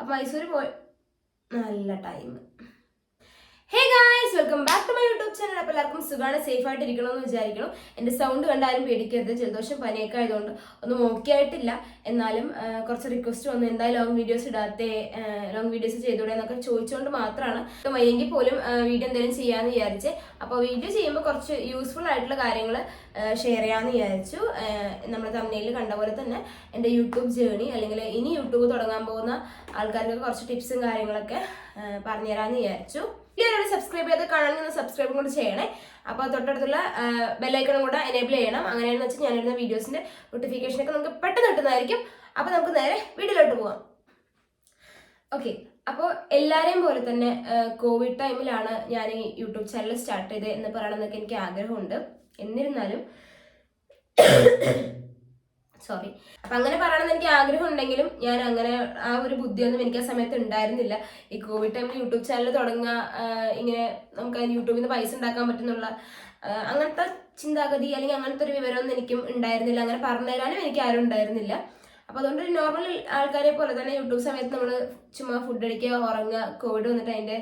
അപ്പോൾ മൈസൂർ പോയി. നല്ല time. Hey welcome back to my YouTube channel അപ്പോൾ എല്ലാവർക്കും സുഖമാണ് സേഫ് ആയിട്ട് ഇരിക്കണമെന്ന് വിചാരിക്കണം എന്റെ സൗണ്ട് കണ്ടാലും പേടിക്കരുത്. ജലദോഷം പനിയൊക്കെ ആയതുകൊണ്ട് ഒന്നും ഓക്കെ ആയിട്ടില്ല എന്നാലും കുറച്ച് റിക്വസ്റ്റ് വന്നു. എന്താ ലോങ് വീഡിയോസ് ഇടാത്തേ ലോങ് വീഡിയോസ് ചെയ്തൂടെ എന്നൊക്കെ ചോദിച്ചുകൊണ്ട് മാത്രമാണ് ഇപ്പം വയ്യെങ്കിൽ പോലും വീഡിയോ എന്തെങ്കിലും ചെയ്യാമെന്ന് വിചാരിച്ചേ. അപ്പോൾ വീഡിയോ ചെയ്യുമ്പോൾ കുറച്ച് യൂസ്ഫുൾ ആയിട്ടുള്ള കാര്യങ്ങൾ ഷെയർ ചെയ്യാമെന്ന് വിചാരിച്ചു. നമ്മുടെ തമ്മിൽ കണ്ട പോലെ തന്നെ എന്റെ യൂട്യൂബ് ജേണി അല്ലെങ്കിൽ ഇനി യൂട്യൂബ് തുടങ്ങാൻ പോകുന്ന ആൾക്കാർക്ക് കുറച്ച് ടിപ്സും കാര്യങ്ങളൊക്കെ പറഞ്ഞു പറഞ്ഞുതരാമെന്ന് വിചാരിച്ചു. എല്ലാവരും സബ്സ്ക്രൈബ് ചെയ്ത് കാണണമെങ്കിൽ സബ്സ്ക്രൈബ് കൂടെ ചെയ്യണേ. അപ്പോൾ തൊട്ടടുത്തുള്ള ബെല്ലൈക്കണും കൂടെ എനേബിൾ ചെയ്യണം. അങ്ങനെയാണെന്ന് വെച്ചാൽ ഞാനിടുന്ന വീഡിയോസിന്റെ നോട്ടിഫിക്കേഷനൊക്കെ നമുക്ക് പെട്ടെന്ന് കിട്ടുന്നതായിരിക്കും. അപ്പോൾ നമുക്ക് നേരെ വീഡിയോയിലോട്ട് പോവാം. ഓക്കെ അപ്പോൾ എല്ലാവരെയും പോലെ തന്നെ കോവിഡ് ടൈമിലാണ് ഞാൻ ഈ യൂട്യൂബ് ചാനൽ സ്റ്റാർട്ട് ചെയ്തത് എന്ന് പറയണമെന്നൊക്കെ എനിക്ക് ആഗ്രഹമുണ്ട്. എന്നിരുന്നാലും സോറി അപ്പം അങ്ങനെ പറയണമെന്ന് എനിക്ക് ആഗ്രഹം ഉണ്ടെങ്കിലും ഞാൻ അങ്ങനെ ആ ഒരു ബുദ്ധിയൊന്നും എനിക്ക് ആ സമയത്ത് ഉണ്ടായിരുന്നില്ല. ഈ കോവിഡ് ടൈമിൽ യൂട്യൂബ് ചാനൽ തുടങ്ങുക ഇങ്ങനെ നമുക്ക് യൂട്യൂബിൽ നിന്ന് പൈസ ഉണ്ടാക്കാൻ പറ്റുന്നുള്ള അങ്ങനത്തെ ചിന്താഗതി അല്ലെങ്കിൽ അങ്ങനത്തെ ഒരു വിവരമൊന്നും എനിക്കും ഉണ്ടായിരുന്നില്ല. അങ്ങനെ പറഞ്ഞു തരാനും എനിക്ക് ആരും ഉണ്ടായിരുന്നില്ല. അപ്പോൾ അതുകൊണ്ട് നോർമൽ ആൾക്കാരെ പോലെ തന്നെ യൂട്യൂബ് സമയത്ത് നമ്മൾ ചുമ്മാ ഫുഡ് അടിക്കുക ഉറങ്ങുക കോവിഡ് വന്നിട്ട് അതിന്റെ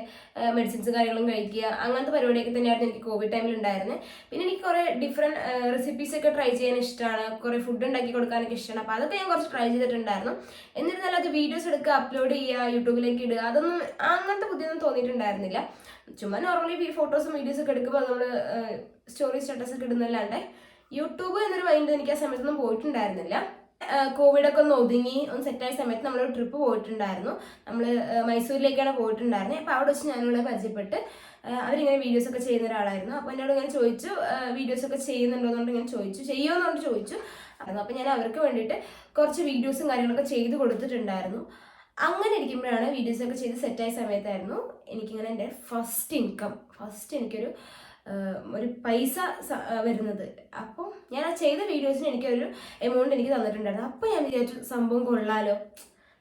മെഡിസിൻസ് കാര്യങ്ങളും കഴിക്കുക അങ്ങനത്തെ പരിപാടിയൊക്കെ തന്നെയായിരുന്നു എനിക്ക് കോവിഡ് ടൈമിൽ ഉണ്ടായിരുന്നത് പിന്നെ എനിക്ക് കുറേ ഡിഫറെന്റ് റെസിപ്പീസ് ഒക്കെ ട്രൈ ചെയ്യാൻ ഇഷ്ടമാണ് കുറേ ഫുഡ് ഉണ്ടാക്കി കൊടുക്കാനൊക്കെ ഇഷ്ടമാണ് അപ്പോൾ അതൊക്കെ ഞാൻ കുറച്ച് ട്രൈ ചെയ്തിട്ടുണ്ടായിരുന്നു. എന്നിരുന്നാലും അത് വീഡിയോസ് എടുക്കുക അപ്ലോഡ് ചെയ്യുക യൂട്യൂബിലേക്ക് ഇടുക അതൊന്നും അങ്ങനത്തെ ബുദ്ധിയൊന്നും തോന്നിയിട്ടുണ്ടായിരുന്നില്ല. ചുമ്മാ നോർമലി ഫോട്ടോസും വീഡിയോസ് ഒക്കെ എടുക്കുമ്പോൾ നമ്മൾ സ്റ്റോറി സ്റ്റാറ്റസ് ഒക്കെ ഇടുന്നല്ലാണ്ട് യൂട്യൂബ് എന്നൊരു മൈൻഡ് എനിക്ക് ആ സമയത്തൊന്നും പോയിട്ടുണ്ടായിരുന്നില്ല. കോവിഡ് ഒക്കെ ഒന്ന് ഒതുങ്ങി ഒന്ന് സെറ്റായ സമയത്ത് നമ്മളൊരു ട്രിപ്പ് പോയിട്ടുണ്ടായിരുന്നു. നമ്മൾ മൈസൂരിലേക്കാണ് പോയിട്ടുണ്ടായിരുന്നത് അപ്പോൾ അവിടെ വെച്ച് ഞാനിവിടെ പരിചയപ്പെട്ട് അവരിങ്ങനെ വീഡിയോസ് ഒക്കെ ചെയ്യുന്ന ഒരാളായിരുന്നു. അപ്പോൾ എന്നോട് ഇങ്ങനെ ചോദിച്ചു വീഡിയോസ് ഒക്കെ ചെയ്യുന്നുണ്ടോ എന്നുകൊണ്ട് ഇങ്ങനെ ചോദിച്ചു. ചെയ്യുമെന്നുകൊണ്ട് ചോദിച്ചു. അപ്പോൾ ഞാൻ അവർക്ക് വേണ്ടിയിട്ട് കുറച്ച് വീഡിയോസും കാര്യങ്ങളൊക്കെ ചെയ്ത് കൊടുത്തിട്ടുണ്ടായിരുന്നു. അങ്ങനെ ഇരിക്കുമ്പോഴാണ് വീഡിയോസൊക്കെ ചെയ്ത് സെറ്റായ സമയത്തായിരുന്നു എനിക്കിങ്ങനെ എന്റെ ഫസ്റ്റ് ഇൻകം ഫസ്റ്റ് എനിക്കൊരു ഒരു പൈസ വരുന്നത്. അപ്പോൾ ഞാൻ ആ ചെയ്ത വീഡിയോസിന് എനിക്കൊരു എമൗണ്ട് എനിക്ക് തന്നിട്ടുണ്ടായിരുന്നു. അപ്പോൾ ഞാൻ വിചാരിച്ചു സംഭവം കൊള്ളാലോ.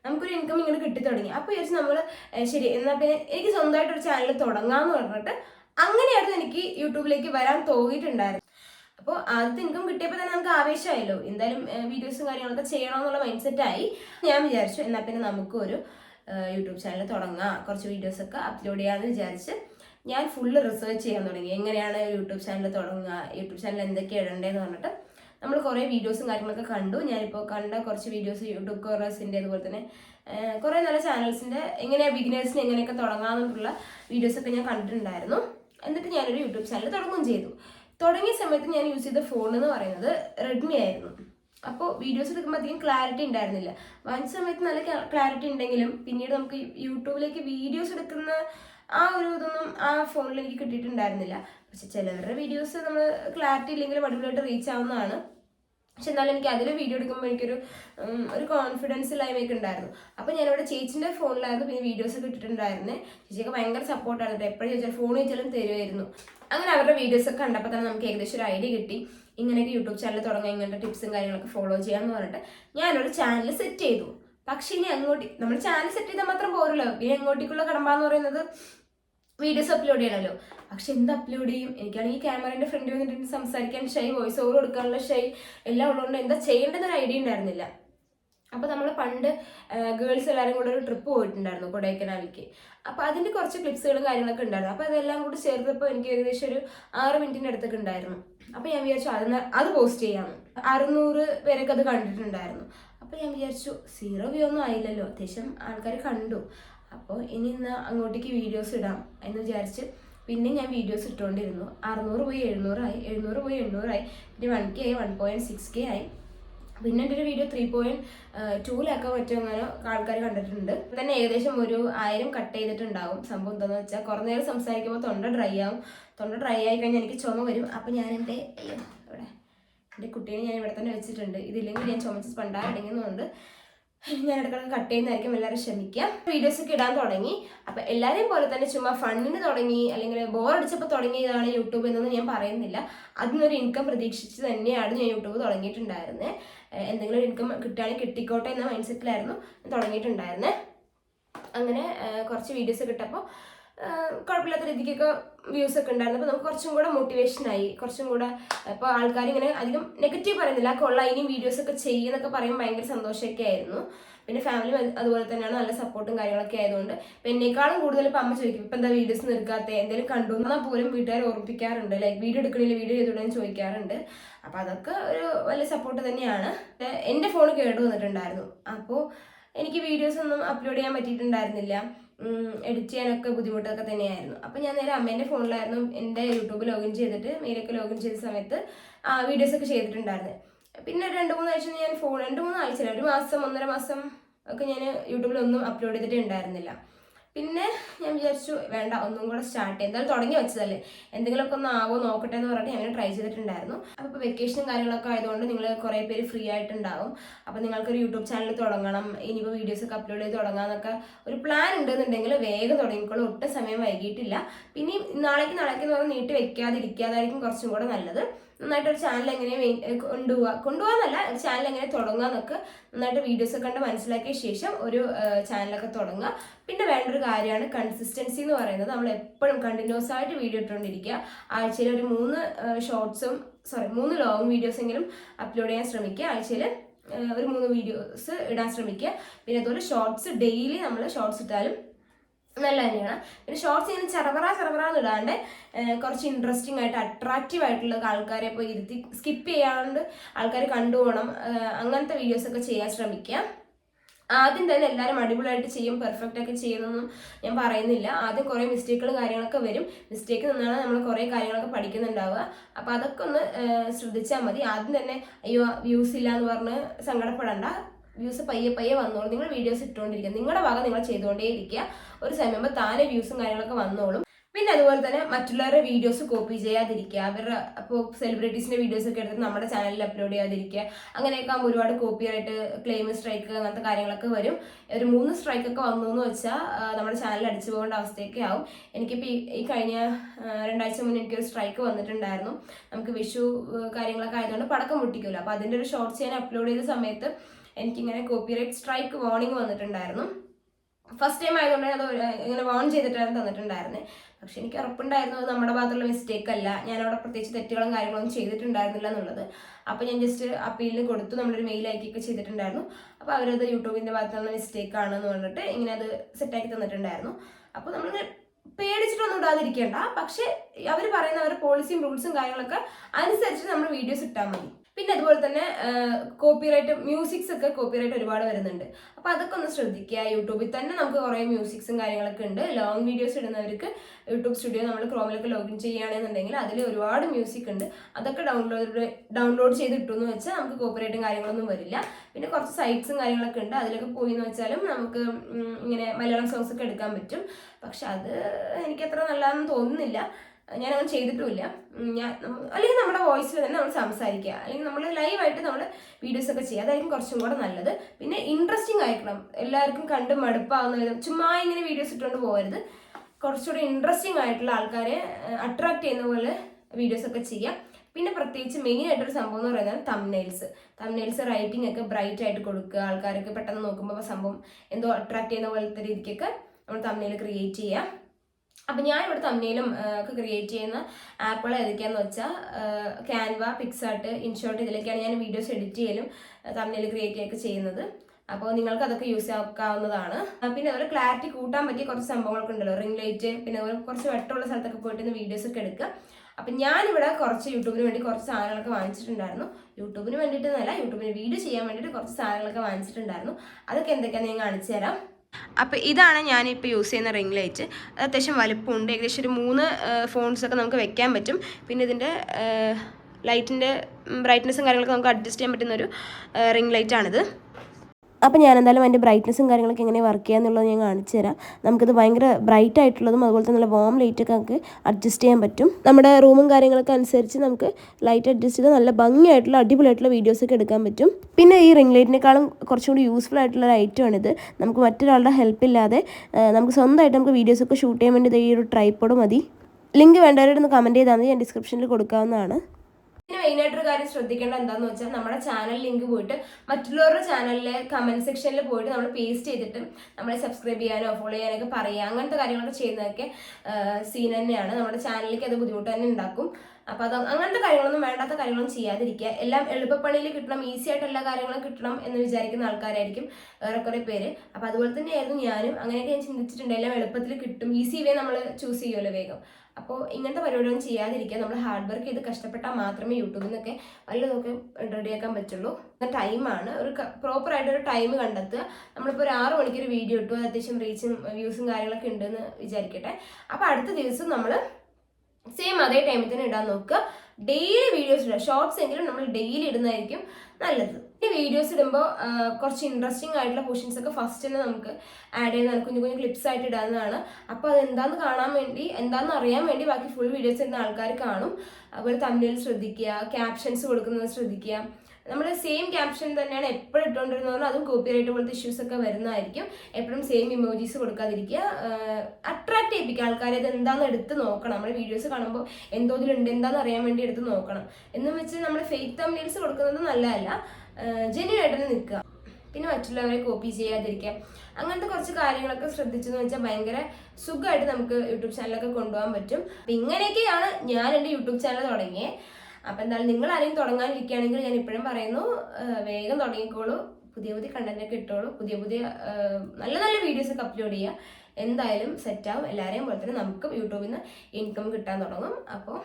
നമുക്കൊരു ഇൻകം ഇങ്ങനെ കിട്ടി തുടങ്ങി അപ്പോൾ വിചാരിച്ചു നമ്മൾ ശരി എന്നാൽ പിന്നെ എനിക്ക് സ്വന്തമായിട്ട് ഒരു ചാനൽ തുടങ്ങാമെന്ന് പറഞ്ഞിട്ട് അങ്ങനെയായിരുന്നു എനിക്ക് യൂട്യൂബിലേക്ക് വരാൻ തോന്നിയിട്ടുണ്ടായിരുന്നു അപ്പോൾ ആദ്യത്തെ ഇൻകം കിട്ടിയപ്പോൾ തന്നെ നമുക്ക് ആവേശമായല്ലോ. എന്തായാലും വീഡിയോസും കാര്യങ്ങളൊക്കെ ചെയ്യണമെന്നുള്ള മൈൻഡ് സെറ്റായി ഞാൻ വിചാരിച്ചു എന്നാൽ പിന്നെ നമുക്കൊരു യൂട്യൂബ് ചാനൽ തുടങ്ങാം. കുറച്ച് വീഡിയോസൊക്കെ അപ്ലോഡ് ചെയ്യാമെന്ന് വിചാരിച്ച് ഞാൻ ഫുള്ള് റിസർച്ച് ചെയ്യാൻ തുടങ്ങി. എങ്ങനെയാണ് യൂട്യൂബ് ചാനൽ തുടങ്ങുക യൂട്യൂബ് ചാനൽ എന്തൊക്കെ ഇടേണ്ടതെന്ന് പറഞ്ഞിട്ട് നമ്മൾ കുറേ വീഡിയോസും കാര്യങ്ങളൊക്കെ കണ്ടു. ഞാനിപ്പോൾ കണ്ട കുറച്ച് വീഡിയോസ് യൂട്യൂബ് കോറേഴ്സിന്റെ അതുപോലെ തന്നെ കുറേ നല്ല ചാനൽസിന്റെ എങ്ങനെയാണ് ബിഗിനേഴ്സിന് എങ്ങനെയൊക്കെ തുടങ്ങാമെന്നുള്ള വീഡിയോസൊക്കെ ഞാൻ കണ്ടിട്ടുണ്ടായിരുന്നു. എന്നിട്ട് ഞാനൊരു യൂട്യൂബ് ചാനൽ തുടങ്ങുകയും ചെയ്തു. തുടങ്ങിയ സമയത്ത് ഞാൻ യൂസ് ചെയ്ത ഫോൺ എന്ന് പറയുന്നത് റെഡ്മി ആയിരുന്നു. അപ്പോൾ വീഡിയോസ് എടുക്കുമ്പോൾ അധികം ക്ലാരിറ്റി ഉണ്ടായിരുന്നില്ല. വാങ്ങിച്ച സമയത്ത് നല്ല ക്ലാരിറ്റി ഉണ്ടെങ്കിലും പിന്നീട് നമുക്ക് യൂട്യൂബിലേക്ക് വീഡിയോസ് എടുക്കുന്ന ആ ഒരു ഇതൊന്നും ആ ഫോണിൽ എനിക്ക് കിട്ടിയിട്ടുണ്ടായിരുന്നില്ല. പക്ഷെ ചിലവരുടെ വീഡിയോസ് നമ്മൾ ക്ലാരിറ്റി ഇല്ലെങ്കിലും അടിപൊളിയായിട്ട് റീച്ച് ആവുന്നതാണ്. പക്ഷെ എന്നാലും എനിക്ക് അതിൽ വീഡിയോ എടുക്കുമ്പോൾ എനിക്കൊരു ഒരു കോൺഫിഡൻസ് ഇല്ലായ്മയൊക്കെ ഉണ്ടായിരുന്നു. അപ്പോൾ ഞാനിവിടെ ചേച്ചിന്റെ ഫോണിലായിരുന്നു പിന്നെ വീഡിയോസ് ഒക്കെ ഇട്ടിട്ടുണ്ടായിരുന്നത് ചേച്ചിയൊക്കെ ഭയങ്കര സപ്പോർട്ടായിരുന്നു എപ്പോഴും ചോദിച്ചാൽ ഫോൺ ചോദിച്ചാലും തരുമായിരുന്നു അങ്ങനെ അവരുടെ വീഡിയോസ് ഒക്കെ കണ്ടപ്പോൾ തന്നെ നമുക്ക് ഏകദേശം ഒരു ഐഡിയ കിട്ടി. ഇങ്ങനെയൊക്കെ യൂട്യൂബ് ചാനൽ തുടങ്ങാൻ ഇങ്ങനത്തെ ടിപ്സും കാര്യങ്ങളൊക്കെ ഫോളോ ചെയ്യാന്ന് പറഞ്ഞിട്ട് ഞാനൊരു ചാനൽ സെറ്റ് ചെയ്തു. പക്ഷേ ഇനി അങ്ങോട്ട് നമ്മൾ ചാനൽ സെറ്റ് ചെയ്താൽ മാത്രം പോരല്ലോ. ഇനി അങ്ങോട്ടേക്കുള്ള കടമ്പ എന്ന് പറയുന്നത് വീഡിയോസ് അപ്ലോഡ് ചെയ്യണമല്ലോ. പക്ഷെ എന്ത് അപ്ലോഡ് ചെയ്യും? എനിക്കാണെങ്കിൽ ക്യാമറേന്റെ ഫ്രണ്ടിൽ വന്നിട്ട് സംസാരിക്കാൻ ഷൈ വോയിസ് ഓവർ കൊടുക്കാനുള്ള ഷൈ എല്ലാം ഉള്ളതുകൊണ്ട് എന്താ ചെയ്യേണ്ടതെന്നൊരു ഐഡിയ ഉണ്ടായിരുന്നില്ല. അപ്പോൾ നമ്മൾ പണ്ട് ഗേൾസ് എല്ലാവരും കൂടെ ഒരു ട്രിപ്പ് പോയിട്ടുണ്ടായിരുന്നു കൊടൈക്കനാലിലേക്ക്. അപ്പോൾ അതിന്റെ കുറച്ച് ക്ലിപ്സുകളും കാര്യങ്ങളൊക്കെ ഉണ്ടായിരുന്നു. അപ്പോൾ അതെല്ലാം കൂടി ചേർത്തപ്പോൾ എനിക്ക് ഏകദേശം ഒരു ആറ് മിനിറ്റിന്റെ അടുത്തൊക്കെ ഉണ്ടായിരുന്നു. അപ്പോൾ ഞാൻ വിചാരിച്ചു അത് അത് പോസ്റ്റ് ചെയ്യാമെന്ന് അറുന്നൂറ് പേരൊക്കെ അത് കണ്ടിട്ടുണ്ടായിരുന്നു. അപ്പോൾ ഞാൻ വിചാരിച്ചു സീറോ വ്യൂ ഒന്നും ആയില്ലല്ലോ. അത്യാവശ്യം ആൾക്കാർ കണ്ടു. അപ്പോൾ ഇനി ഇന്ന് അങ്ങോട്ടേക്ക് വീഡിയോസ് ഇടാം എന്ന് വിചാരിച്ച് പിന്നെ ഞാൻ വീഡിയോസ് ഇട്ടുകൊണ്ടിരുന്നു അറുന്നൂറ് പോയി എഴുന്നൂറായി എഴുന്നൂറ് പോയി എണ്ണൂറായി പിന്നെ വൺ കെ ആയി വൺ പോയിന്റ് സിക്സ് കെ ആയി. പിന്നെ എന്റെ ഒരു വീഡിയോ ത്രീ പോയിന്റ് പറ്റും അങ്ങനെ ആൾക്കാർ കണ്ടിട്ടുണ്ട്. തന്നെ ഏകദേശം ഒരു ആയിരം കട്ട് ചെയ്തിട്ടുണ്ടാവും. സംഭവം എന്താണെന്ന് വെച്ചാൽ കുറേ നേരം സംസാരിക്കുമ്പോൾ തൊണ്ട ഡ്രൈ ആവും. തൊണ്ട ഡ്രൈ ആയി കഴിഞ്ഞാൽ എനിക്ക് ചുമ വരും. അപ്പം ഞാൻ എന്റെ ഇവിടെ എന്റെ കുട്ടീനെ ഞാൻ ഇവിടെ തന്നെ വെച്ചിട്ടുണ്ട്. ഇതില്ലെങ്കിൽ ഞാൻ ചുമച്ച് പണ്ടാ പണ്ടാടങ്ങുന്നതുകൊണ്ട് ഞാൻ ഇടയ്ക്കിടയ്ക്ക് കട്ട് ചെയ്യുന്നതായിരിക്കും എല്ലാവരും ക്ഷമിക്കുക വീഡിയോസ് ഒക്കെ ഇടാൻ തുടങ്ങി. അപ്പം എല്ലാവരെയും പോലെ തന്നെ ചുമ്മാ ഫണ്ണിന് തുടങ്ങി അല്ലെങ്കിൽ ബോർ അടിച്ചപ്പോൾ തുടങ്ങിയതാണ് യൂട്യൂബ് എന്നൊന്നും ഞാൻ പറയുന്നില്ല. അതിനൊരു ഇൻകം പ്രതീക്ഷിച്ച് തന്നെയാണ് ഞാൻ യൂട്യൂബ് തുടങ്ങിയിട്ടുണ്ടായിരുന്നത് എന്തെങ്കിലും ഒരു ഇൻകം കിട്ടുകയാണെങ്കിൽ കിട്ടിക്കോട്ടെ എന്ന മൈൻഡ് സെറ്റിലായിരുന്നു തുടങ്ങിയിട്ടുണ്ടായിരുന്നത് അങ്ങനെ കുറച്ച് വീഡിയോസ് കിട്ടപ്പോൾ കുഴപ്പമില്ലാത്ത രീതിക്കൊക്കെ വ്യൂസ് ഒക്കെ ഉണ്ടായിരുന്നു. അപ്പോൾ നമുക്ക് കുറച്ചും കൂടെ മോട്ടിവേഷനായി കുറച്ചും കൂടെ ഇപ്പോൾ ആൾക്കാർ ഇങ്ങനെ അധികം നെഗറ്റീവ് പറയുന്നില്ല. കൊള്ള ഇനിയും വീഡിയോസ് ഒക്കെ ചെയ്യുന്നൊക്കെ പറയുമ്പോൾ ഭയങ്കര സന്തോഷമൊക്കെ ആയിരുന്നു. പിന്നെ ഫാമിലി അതുപോലെ തന്നെയാണ് നല്ല സപ്പോർട്ടും കാര്യങ്ങളൊക്കെ ആയതുകൊണ്ട്. ഇപ്പം എന്നേക്കാളും കൂടുതൽ ഇപ്പം അമ്മ ചോദിക്കും ഇപ്പം എന്താ വീഡിയോസ് നിർക്കാത്ത? എന്തെങ്കിലും കണ്ടു എന്നാൽ പോലും വീട്ടുകാർ ഓർമ്മിപ്പിക്കാറുണ്ട് ലൈക്ക് വീഡിയോ എടുക്കണില്ല വീഡിയോ ചെയ്തുകൂടെ ചോദിക്കാറുണ്ട്. അപ്പം അതൊക്കെ ഒരു വലിയ സപ്പോർട്ട് തന്നെയാണ്. എന്റെ ഫോൺ കേട് വന്നിട്ടുണ്ടായിരുന്നു. അപ്പോൾ എനിക്ക് വീഡിയോസ് ഒന്നും അപ്ലോഡ് ചെയ്യാൻ പറ്റിയിട്ടുണ്ടായിരുന്നില്ല. എഡിറ്റ് ചെയ്യാനൊക്കെ ബുദ്ധിമുട്ടൊക്കെ തന്നെയായിരുന്നു. അപ്പം ഞാൻ നേരെ അമ്മേന്റെ ഫോണിലായിരുന്നു എന്റെ യൂട്യൂബ് ലോഗിൻ ചെയ്തിട്ട് മെയിലൊക്കെ ലോഗിൻ ചെയ്ത സമയത്ത് വീഡിയോസ് ഒക്കെ ചെയ്തിട്ടുണ്ടായിരുന്നത് പിന്നെ രണ്ട് മൂന്ന് ആഴ്ച ഞാൻ ഫോൺ രണ്ട് മൂന്ന് ആഴ്ച ഒരു മാസം ഒന്നര മാസം ഒക്കെ ഞാൻ യൂട്യൂബിലൊന്നും അപ്ലോഡ് ചെയ്തിട്ട് ഉണ്ടായിരുന്നില്ല. പിന്നെ ഞാൻ വിചാരിച്ചു വേണ്ട ഒന്നും കൂടെ സ്റ്റാർട്ട് ചെയ്യാം. എന്തായാലും തുടങ്ങി വെച്ചതല്ലേ. എന്തെങ്കിലുമൊക്കെ ഒന്ന് ആവോ നോക്കട്ടെ എന്ന് പറഞ്ഞിട്ട് ഞാൻ ട്രൈ ചെയ്തിട്ടുണ്ടായിരുന്നു. അപ്പോൾ ഇപ്പോൾ വെക്കേഷനും കാര്യങ്ങളൊക്കെ ആയതുകൊണ്ട് നിങ്ങൾ കുറേ പേര് ഫ്രീ ആയിട്ടുണ്ടാവും. അപ്പോൾ നിങ്ങൾക്കൊരു യൂട്യൂബ് ചാനൽ തുടങ്ങണം. ഇനിയിപ്പോൾ വീഡിയോസ് ഒക്കെ അപ്ലോഡ് ചെയ്ത് തുടങ്ങാമെന്നൊക്കെ ഒരു പ്ലാൻ ഉണ്ടെന്നുണ്ടെങ്കിൽ വേഗം തുടങ്ങിക്കോളൂ. ഒട്ടും സമയം വൈകിട്ടില്ല പിന്നെ നാളേക്ക് നാളേക്ക് എന്ന് പറഞ്ഞാൽ നീട്ടി വെക്കാതിരിക്കാതായിരിക്കും കുറച്ചും കൂടെ നല്ലത്. നന്നായിട്ട് ഒരു ചാനൽ എങ്ങനെ കൊണ്ടുപോവാ കൊണ്ടുപോകാന്നല്ല ഒരു ചാനൽ എങ്ങനെ തുടങ്ങുക എന്നൊക്കെ നന്നായിട്ട് വീഡിയോസ് കണ്ട് മനസ്സിലാക്കിയ ശേഷം ഒരു ചാനലൊക്കെ തുടങ്ങുക പിന്നെ വേണ്ട ഒരു കാര്യമാണ് കൺസിസ്റ്റൻസി എന്ന് പറയുന്നത്. നമ്മൾ എപ്പോഴും കണ്ടിന്യൂസ് ആയിട്ട് വീഡിയോ ഇട്ടുകൊണ്ടിരിക്കുക. ആഴ്ചയിൽ ഒരു മൂന്ന് ഷോർട്സും സോറി മൂന്ന് ലോങ് വീഡിയോസ് എങ്കിലും അപ്ലോഡ് ചെയ്യാൻ ശ്രമിക്കുക. ആഴ്ചയിൽ ഒരു മൂന്ന് വീഡിയോസ് ഇടാൻ ശ്രമിക്കുക. പിന്നെ അതുപോലെ ഷോർട്സ് ഡെയിലി നമ്മൾ ഷോർട്സ് ഇട്ടാലും നല്ല തന്നെയാണ്. പിന്നെ ഷോർട്സ് ഇങ്ങനെ ചെറുപറ ചെറുപറ എന്ന് ഇടാണ്ട് കുറച്ച് ഇൻട്രസ്റ്റിംഗ് ആയിട്ട് അട്രാക്റ്റീവ് ആയിട്ടുള്ള ആൾക്കാരെ ഇപ്പോൾ ഇരുത്തി സ്കിപ്പ് ചെയ്യാണ്ട് ആൾക്കാർ കണ്ടുപോകണം അങ്ങനത്തെ വീഡിയോസ് ഒക്കെ ചെയ്യാൻ ശ്രമിക്കുക ആദ്യം തന്നെ എല്ലാവരും അടിപൊളിയായിട്ട് ചെയ്യും പെർഫെക്റ്റ് ഒക്കെ ചെയ്യുന്നൊന്നും ഞാൻ പറയുന്നില്ല. ആദ്യം കുറേ മിസ്റ്റേക്കുകളും കാര്യങ്ങളൊക്കെ വരും. മിസ്റ്റേക്ക് നിന്നാണ് നമ്മൾ കുറേ കാര്യങ്ങളൊക്കെ പഠിക്കുന്നുണ്ടാവുക. അപ്പോൾ അതൊക്കെ ഒന്ന് ശ്രദ്ധിച്ചാൽ മതി. ആദ്യം തന്നെ അയ്യോ വ്യൂസ് ഇല്ല എന്ന് പറഞ്ഞ് സങ്കടപ്പെടണ്ട. വ്യൂസ് പയ്യെ പയ്യെ വന്നോളും. നിങ്ങൾ വീഡിയോസ് ഇട്ടുകൊണ്ടിരിക്കുക. നിങ്ങളുടെ ഭാഗം നിങ്ങൾ ചെയ്തുകൊണ്ടേ ഇരിക്കുക ഒരു സമയമ്പോൾ താനെ വ്യൂസും കാര്യങ്ങളൊക്കെ വന്നോളും. പിന്നെ അതുപോലെ തന്നെ മറ്റുള്ളവരുടെ വീഡിയോസ് കോപ്പി ചെയ്യാതിരിക്കുക. അവരുടെ അപ്പോൾ സെലിബ്രിറ്റീസിന്റെ വീഡിയോസ് ഒക്കെ എടുത്ത് നമ്മുടെ ചാനലിൽ അപ്ലോഡ് ചെയ്യാതിരിക്കുക. അങ്ങനെയൊക്കെ ആകുമ്പോൾ ഒരുപാട് കോപ്പി ആയിട്ട് ക്ലെയിം സ്ട്രൈക്ക് അങ്ങനത്തെ കാര്യങ്ങളൊക്കെ വരും. ഒരു മൂന്ന് സ്ട്രൈക്ക് ഒക്കെ വന്നു എന്ന് വെച്ചാൽ നമ്മുടെ ചാനൽ അടിച്ചു പോകേണ്ട അവസ്ഥയൊക്കെ ആവും. എനിക്കിപ്പോൾ ഈ കഴിഞ്ഞ രണ്ടാഴ്ച മുന്നേ എനിക്കൊരു സ്ട്രൈക്ക് വന്നിട്ടുണ്ടായിരുന്നു. നമുക്ക് വിഷു കാര്യങ്ങളൊക്കെ ആയതുകൊണ്ട് പടക്കം പൊട്ടിക്കുമല്ലോ. അപ്പോൾ അതിന്റെ ഒരു ഷോർട്ട്സ് ഞാൻ അപ്ലോഡ് ചെയ്ത സമയത്ത് എനിക്കിങ്ങനെ കോപ്പിറൈറ്റ് സ്ട്രൈക്ക് വാർണിംഗ് വന്നിട്ടുണ്ടായിരുന്നു. ഫസ്റ്റ് ടൈം ആയതുകൊണ്ട് അത് ഇങ്ങനെ വാൺ ചെയ്തിട്ടാണ് തന്നിട്ടുണ്ടായിരുന്നത് പക്ഷെ എനിക്ക് ഉറപ്പുണ്ടായിരുന്നു അത് നമ്മുടെ ഭാഗത്തുള്ള മിസ്റ്റേക്ക് അല്ല. ഞാൻ അവിടെ പ്രത്യേകിച്ച് തെറ്റുകളും കാര്യങ്ങളൊന്നും ചെയ്തിട്ടുണ്ടായിരുന്നില്ല എന്നുള്ളത്. അപ്പോൾ ഞാൻ ജസ്റ്റ് അപ്പീലിന് കൊടുത്തു. നമ്മളൊരു മെയിൽ അയക്കുകയൊക്കെ ചെയ്തിട്ടുണ്ടായിരുന്നു. അപ്പോൾ അവരത് യൂട്യൂബിന്റെ ഭാഗത്തുള്ള മിസ്റ്റേക്ക് ആണെന്ന് പറഞ്ഞിട്ട് ഇങ്ങനെ അത് സെറ്റാക്കി തന്നിട്ടുണ്ടായിരുന്നു. അപ്പോൾ നമ്മൾ പേടിച്ചിട്ടൊന്നും ഇടാതിരിക്കേണ്ട. പക്ഷേ അവർ പറയുന്ന അവരുടെ പോളിസിയും റൂൾസും കാര്യങ്ങളൊക്കെ അനുസരിച്ച് നമ്മൾ വീഡിയോസ് ഇട്ടാൽ മതി. പിന്നെ അതുപോലെ തന്നെ കോപ്പിറൈറ്റ് മ്യൂസിക്സ് ഒക്കെ കോപ്പിറൈറ്റ് ഒരുപാട് വരുന്നുണ്ട്. അപ്പോൾ അതൊക്കെ ഒന്ന് ശ്രദ്ധിക്കുക. യൂട്യൂബിൽ തന്നെ നമുക്ക് കുറേ മ്യൂസിക്സും കാര്യങ്ങളൊക്കെ ഉണ്ട്. ലോങ് വീഡിയോസ് ഇടുന്നവർക്ക് യൂട്യൂബ് സ്റ്റുഡിയോ നമ്മൾ ക്രോമിലൊക്കെ ലോഗിൻ ചെയ്യുകയാണെന്നുണ്ടെങ്കിൽ അതിൽ ഒരുപാട് മ്യൂസിക് ഉണ്ട്. അതൊക്കെ ഡൗൺലോഡ് ഡൗൺലോഡ് ചെയ്ത് ഇട്ടെന്ന് വെച്ചാൽ നമുക്ക് കോപ്പിറൈറ്റും കാര്യങ്ങളൊന്നും വരില്ല. പിന്നെ കുറച്ച് സൈറ്റ്സും കാര്യങ്ങളൊക്കെ ഉണ്ട്. അതിലൊക്കെ പോയി എന്ന് വെച്ചാലും നമുക്ക് ഇങ്ങനെ മലയാളം സോങ്സ് ഒക്കെ എടുക്കാൻ പറ്റും. പക്ഷെ അത് എനിക്ക് അത്ര നല്ലതെന്ന് തോന്നുന്നില്ല. ഞാൻ അങ്ങനെ ചെയ്തിട്ടുമില്ല ഞാൻ അല്ലെങ്കിൽ നമ്മുടെ വോയിസിൽ തന്നെ നമ്മൾ സംസാരിക്കുക. അല്ലെങ്കിൽ നമ്മൾ ലൈവായിട്ട് നമ്മൾ വീഡിയോസ് ഒക്കെ ചെയ്യുക. അതായിരിക്കും കുറച്ചും കൂടെ നല്ലത്. പിന്നെ ഇൻട്രസ്റ്റിംഗ് ആയിരിക്കണം. എല്ലാവർക്കും കണ്ട് മടുപ്പാവുന്ന വിധം. ചുമ്മാ ഇങ്ങനെ വീഡിയോസ് ഇട്ടുകൊണ്ട് പോകരുത്. കുറച്ചുകൂടി ഇൻട്രസ്റ്റിംഗ് ആയിട്ടുള്ള ആൾക്കാരെ അട്രാക്ട് ചെയ്യുന്ന പോലെ വീഡിയോസ് ഒക്കെ ചെയ്യാം പിന്നെ പ്രത്യേകിച്ച് മെയിൻ ആയിട്ടൊരു സംഭവം എന്ന് പറയുന്നത് തംനെയിൽസ് തംനെയിൽസ് റൈറ്റിംഗ് ഒക്കെ ബ്രൈറ്റ് ആയിട്ട് കൊടുക്കുക. ആൾക്കാരൊക്കെ പെട്ടെന്ന് നോക്കുമ്പോൾ സംഭവം എന്തോ അട്രാക്ട് ചെയ്യുന്ന പോലത്തെ രീതിക്കൊക്കെ നമ്മൾ തംനെയിൽ ക്രിയേറ്റ് ചെയ്യാം അപ്പം ഞാൻ ഇവിടെ തമ്മിലും ഒക്കെ ക്രിയേറ്റ് ചെയ്യുന്ന ആപ്പുകൾ ഏതൊക്കെയാന്ന് വെച്ചാൽ ക്യാൻവ പിക്സാർട്ട് ഇൻഷോട്ട് ഇതിലൊക്കെയാണ് ഞാൻ വീഡിയോസ് എഡിറ്റ് ചെയ്യലും തമ്മിൽ ക്രിയേറ്റ് ഒക്കെ ചെയ്യുന്നത്. അപ്പോൾ നിങ്ങൾക്ക് അതൊക്കെ യൂസ് ആക്കാവുന്നതാണ്. പിന്നെ അതുപോലെ ക്ലാരിറ്റി കൂട്ടാൻ പറ്റിയ കുറച്ച് സംഭവങ്ങളൊക്കെ ഉണ്ടല്ലോ. റിംഗ് ലൈറ്റ് പിന്നെ അതുപോലെ കുറച്ച് വെട്ടമുള്ള സ്ഥലത്തൊക്കെ പോയിട്ട് വീഡിയോസ് ഒക്കെ എടുക്കുക. അപ്പം ഞാനിവിടെ കുറച്ച് യൂട്യൂബിന് വേണ്ടി കുറച്ച് സാധനങ്ങളൊക്കെ വാങ്ങിച്ചിട്ടുണ്ടായിരുന്നു. യൂട്യൂബിന് വേണ്ടിയിട്ടൊന്നുമല്ല യൂട്യൂബിന് വീഡിയോ ചെയ്യാൻ വേണ്ടിയിട്ട് കുറച്ച് സാധനങ്ങളൊക്കെ വാങ്ങിച്ചിട്ടുണ്ടായിരുന്നു. അതൊക്കെ എന്തൊക്കെയാണെന്ന് ഞാൻ കാണിച്ചു തരാം അപ്പോൾ ഇതാണ് ഞാനിപ്പോൾ യൂസ് ചെയ്യുന്ന റിംഗ് ലൈറ്റ് അത് അത്യാവശ്യം വലുപ്പമുണ്ട്. ഏകദേശം ഒരു മൂന്ന് ഫോൺസൊക്കെ നമുക്ക് വെക്കാൻ പറ്റും. പിന്നെ ഇതിന്റെ ലൈറ്റിന്റെ ബ്രൈറ്റ്നസ്സും കാര്യങ്ങളൊക്കെ നമുക്ക് അഡ്ജസ്റ്റ് ചെയ്യാൻ പറ്റുന്ന ഒരു റിംഗ് ലൈറ്റാണിത് അപ്പോൾ ഞാൻ എന്തായാലും അതിന്റെ ബ്രൈറ്റ്നസ്സും കാര്യങ്ങളൊക്കെ എങ്ങനെ വർക്ക് ചെയ്യുക എന്നുള്ളത് ഞാൻ കാണിച്ചു തരാം. നമുക്കിത് ഭയങ്കര ബ്രൈറ്റ് ആയിട്ടുള്ളതും അതുപോലെ തന്നെ നല്ല വോം ലൈറ്റൊക്കെ നമുക്ക് അഡ്ജസ്റ്റ് ചെയ്യാൻ പറ്റും. നമ്മുടെ റൂമും കാര്യങ്ങളൊക്കെ അനുസരിച്ച് നമുക്ക് ലൈറ്റ് അഡ്ജസ്റ്റ് ചെയ്ത് നല്ല ഭംഗിയായിട്ടുള്ള അടിപൊളിയായിട്ടുള്ള വീഡിയോസൊക്കെ എടുക്കാൻ പറ്റും. പിന്നെ ഈ റിംഗ് ലൈറ്റിനേക്കാളും കുറച്ചും കൂടി യൂസ്ഫുൾ ആയിട്ടുള്ള ഒരു ഐറ്റമാണിത് നമുക്ക് മറ്റൊരാളുടെ ഹെൽപ്പ് ഇല്ലാതെ നമുക്ക് സ്വന്തമായിട്ട് നമുക്ക് വീഡിയോസൊക്കെ ഷൂട്ട് ചെയ്യാൻ വേണ്ടി ഈ ഒരു ട്രൈപ്പോഡ് മതി. ലിങ്ക് വേണ്ടവരോടൊന്ന് കമന്റ് ചെയ്താൽ മതി. ഞാൻ ഡിസ്ക്രിപ്ഷനിൽ കൊടുക്കാവുന്നതാണ്. പിന്നെ മെയിനായിട്ടൊരു കാര്യം ശ്രദ്ധിക്കേണ്ട എന്താണെന്ന് വെച്ചാൽ നമ്മുടെ ചാനൽ ലിങ്ക് പോയിട്ട് മറ്റുള്ളവരുടെ ചാനലിലെ കമന്റ് സെക്ഷനിൽ പോയിട്ട് നമ്മൾ പേസ്റ്റ് ചെയ്തിട്ട് നമ്മളെ സബ്സ്ക്രൈബ് ചെയ്യാനോ ഫോളോ ചെയ്യാനൊക്കെ പറയുക അങ്ങനത്തെ കാര്യങ്ങളൊക്കെ ചെയ്യുന്നതൊക്കെ സീൻ തന്നെയാണ്. നമ്മുടെ ചാനലിലേക്ക് അത് ബുദ്ധിമുട്ട് തന്നെ ഉണ്ടാക്കും. അപ്പൊ അത് അങ്ങനത്തെ കാര്യങ്ങളൊന്നും വേണ്ടാത്ത കാര്യങ്ങളൊന്നും ചെയ്യാതിരിക്കുക. എല്ലാം എളുപ്പപ്പണിയിൽ കിട്ടണം ഈസി ആയിട്ട് എല്ലാ കാര്യങ്ങളും കിട്ടണം എന്ന് വിചാരിക്കുന്ന ആൾക്കാരായിരിക്കും ഏറെക്കുറെ പേര്. അപ്പൊ അതുപോലെ തന്നെയായിരുന്നു ഞാനും. അങ്ങനെയൊക്കെ ഞാൻ ചിന്തിച്ചിട്ടുണ്ട്. എല്ലാം എളുപ്പത്തിൽ കിട്ടും. ഈസി വേ നമ്മൾ ചൂസ് ചെയ്യുമല്ലോ വേഗം. അപ്പോൾ ഇങ്ങനത്തെ പരിപാടിയൊന്നും ചെയ്യാതിരിക്കുക. നമ്മൾ ഹാർഡ് വർക്ക് ചെയ്ത് കഷ്ടപ്പെട്ടാൽ മാത്രമേ യൂട്യൂബിൽ നിന്നൊക്കെ വല്ലതൊക്കെ റെഡിയാക്കാൻ പറ്റുള്ളൂ. ടൈമാണ് ഒരു പ്രോപ്പർ ആയിട്ട് ഒരു ടൈം കണ്ടെത്തുക. നമ്മളിപ്പോൾ ഒരു ആറ് മണിക്ക് ഒരു വീഡിയോ ഇട്ടു. അത് അത്യാവശ്യം റീച്ചും വ്യൂസും കാര്യങ്ങളൊക്കെ ഉണ്ടെന്ന് വിചാരിക്കട്ടെ. അപ്പോൾ അടുത്ത ദിവസം നമ്മൾ സെയിം അതേ ടൈമിൽ തന്നെ ഇടാൻ നോക്കുക. ഡെയിലി വീഡിയോസ് ഇടുക ഷോർട്സ് എങ്കിലും നമ്മൾ ഡെയിലി ഇടുന്നതായിരിക്കും നല്ലത്. ഈ വീഡിയോസ് ഇടുമ്പോൾ കുറച്ച് ഇൻട്രസ്റ്റിംഗ് ആയിട്ടുള്ള പോർഷൻസ് ഒക്കെ ഫസ്റ്റ് തന്നെ നമുക്ക് ആഡ് ചെയ്യുന്നതാണ് കുഞ്ഞു കുഞ്ഞു ക്ലിപ്സ് ആയിട്ട് ഇടാവുന്നതാണ്. അപ്പോൾ അത് എന്താണെന്ന് കാണാൻ വേണ്ടി എന്താണെന്ന് അറിയാൻ വേണ്ടി ബാക്കി ഫുൾ വീഡിയോസ് ഇടുന്ന ആൾക്കാർ കാണും. അതുപോലെ തമ്മിൽ ശ്രദ്ധിക്കുക ക്യാപ്ഷൻസ് കൊടുക്കുന്നത് ശ്രദ്ധിക്കുക. നമ്മൾ സെയിം ക്യാപ്ഷൻ തന്നെയാണ് എപ്പോഴും ഇട്ടുകൊണ്ടിരുന്നത് അതും കോപ്പിറൈറ്റ് പോലത്തെ ഇഷ്യൂസ് ഒക്കെ വരുന്നതായിരിക്കും. എപ്പോഴും സെയിം ഇമോജീസ് കൊടുക്കാതിരിക്കുക. അട്രാക്ട് ചെയ്യിപ്പിക്കുക ആൾക്കാരെ ഇത് എന്താണെന്ന് എടുത്ത് നോക്കണം. നമ്മുടെ വീഡിയോസ് കാണുമ്പോൾ എന്തോതിലുണ്ട് എന്താണെന്ന് അറിയാൻ വേണ്ടി എടുത്ത് നോക്കണം. എന്ന് വെച്ച് നമ്മൾ ഫേക്ക് തമ്മിൽസ് കൊടുക്കുന്നത് നല്ലതല്ല. ജെന്യൂൻ ആയിട്ട് നിൽക്കുക. പിന്നെ മറ്റുള്ളവരെ കോപ്പി ചെയ്യാതിരിക്കുക. അങ്ങനത്തെ കുറച്ച് കാര്യങ്ങളൊക്കെ ശ്രദ്ധിച്ചെന്ന് വെച്ചാൽ ഭയങ്കര സുഖമായിട്ട് നമുക്ക് യൂട്യൂബ് ചാനലൊക്കെ കൊണ്ടുപോകാൻ പറ്റും. അപ്പം ഇങ്ങനെയൊക്കെയാണ് ഞാൻ എന്റെ യൂട്യൂബ് ചാനൽ തുടങ്ങിയത് അപ്പം എന്തായാലും നിങ്ങൾ ആരെങ്കിലും തുടങ്ങാനിരിക്കുകയാണെങ്കിൽ ഞാൻ ഇപ്പോഴും പറയുന്നു വേഗം തുടങ്ങിക്കോളൂ. പുതിയ പുതിയ കണ്ടന്റൊക്കെ ഇട്ടോളൂ. പുതിയ പുതിയ നല്ല നല്ല വീഡിയോസ് ഒക്കെ അപ്ലോഡ് ചെയ്യുക. എന്തായാലും സെറ്റാവും എല്ലാവരെയും പോലെ തന്നെ നമുക്കും യൂട്യൂബിൽ നിന്ന് ഇൻകം കിട്ടാൻ തുടങ്ങും. അപ്പോൾ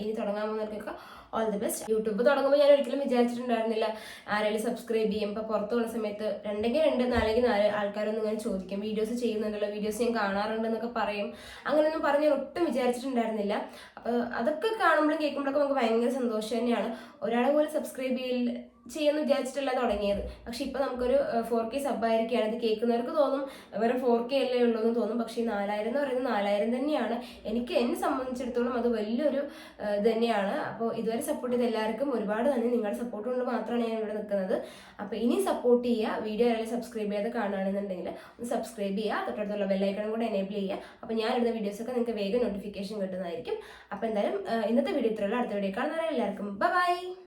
ഇനി തുടങ്ങാൻ പോകുന്നവർക്കൊക്കെ ഓൾ ദി ബെസ്റ്റ് യൂട്യൂബ് തുടങ്ങുമ്പോൾ ഞാൻ ഒരിക്കലും വിചാരിച്ചിട്ടുണ്ടായിരുന്നില്ല ആരെങ്കിലും സബ്സ്ക്രൈബ് ചെയ്യും. ഇപ്പോൾ പുറത്തു പോകുന്ന സമയത്ത് രണ്ടെങ്കിൽ രണ്ട് നാലെങ്കിൽ നാല് ആൾക്കാരൊന്നും ഇങ്ങനെ ചോദിക്കും. വീഡിയോസ് ചെയ്യുന്നുണ്ടല്ലോ വീഡിയോസ് ഞാൻ കാണാറുണ്ടെന്നൊക്കെ പറയും. അങ്ങനെയൊന്നും പറഞ്ഞ് ഒട്ടും വിചാരിച്ചിട്ടുണ്ടായിരുന്നില്ല. അപ്പോൾ അതൊക്കെ കാണുമ്പോഴും കേൾക്കുമ്പോഴൊക്കെ നമുക്ക് ഭയങ്കര സന്തോഷം തന്നെയാണ്. ഒരാളെ പോലും സബ്സ്ക്രൈബ് ചെയ്യില്ല ചെയ്യുമെന്ന് വിചാരിച്ചിട്ടല്ല തുടങ്ങിയത്. പക്ഷെ ഇപ്പൊ നമുക്കൊരു ഫോർ കെ സബ് ആയിരിക്കുകയാണ്. ഇത് കേൾക്കുന്നവർക്ക് തോന്നും വെറും ഫോർ കെ അല്ലേ ഉള്ളൂ എന്ന് തോന്നും. പക്ഷേ ഈ നാലായിരം എന്ന് പറയുന്നത് നാലായിരം തന്നെയാണ്. എനിക്ക് എന്നെ സംബന്ധിച്ചിടത്തോളം അത് വലിയൊരു ഇത് തന്നെയാണ്. അപ്പോൾ ഇതുവരെ സപ്പോർട്ട് ചെയ്ത എല്ലാവർക്കും ഒരുപാട് തന്നെ നിങ്ങളുടെ സപ്പോർട്ട് കൊണ്ട് മാത്രമാണ് ഞാൻ ഇവിടെ നിൽക്കുന്നത്. അപ്പോൾ ഇനി സപ്പോർട്ട് ചെയ്യുക വീഡിയോ ആരെങ്കിലും സബ്സ്ക്രൈബ് ചെയ്ത് കാണുകയാണെന്നുണ്ടെങ്കിൽ ഒന്ന് സബ്സ്ക്രൈബ് ചെയ്യുക. തൊട്ടടുത്തുള്ള ബെല്ലൈക്കണും കൂടെ എനേബിൾ ചെയ്യുക. അപ്പോൾ ഞാൻ ഇടുന്ന വീഡിയോസൊക്കെ നിങ്ങൾക്ക് വേഗം നോട്ടിഫിക്കേഷൻ കിട്ടുന്നതായിരിക്കും. അപ്പോൾ എന്തായാലും ഇന്നത്തെ വീഡിയോ ഇത്രയുള്ള അടുത്ത വീഡിയോ കാണുന്നവരെ എല്ലാവർക്കും ബൈ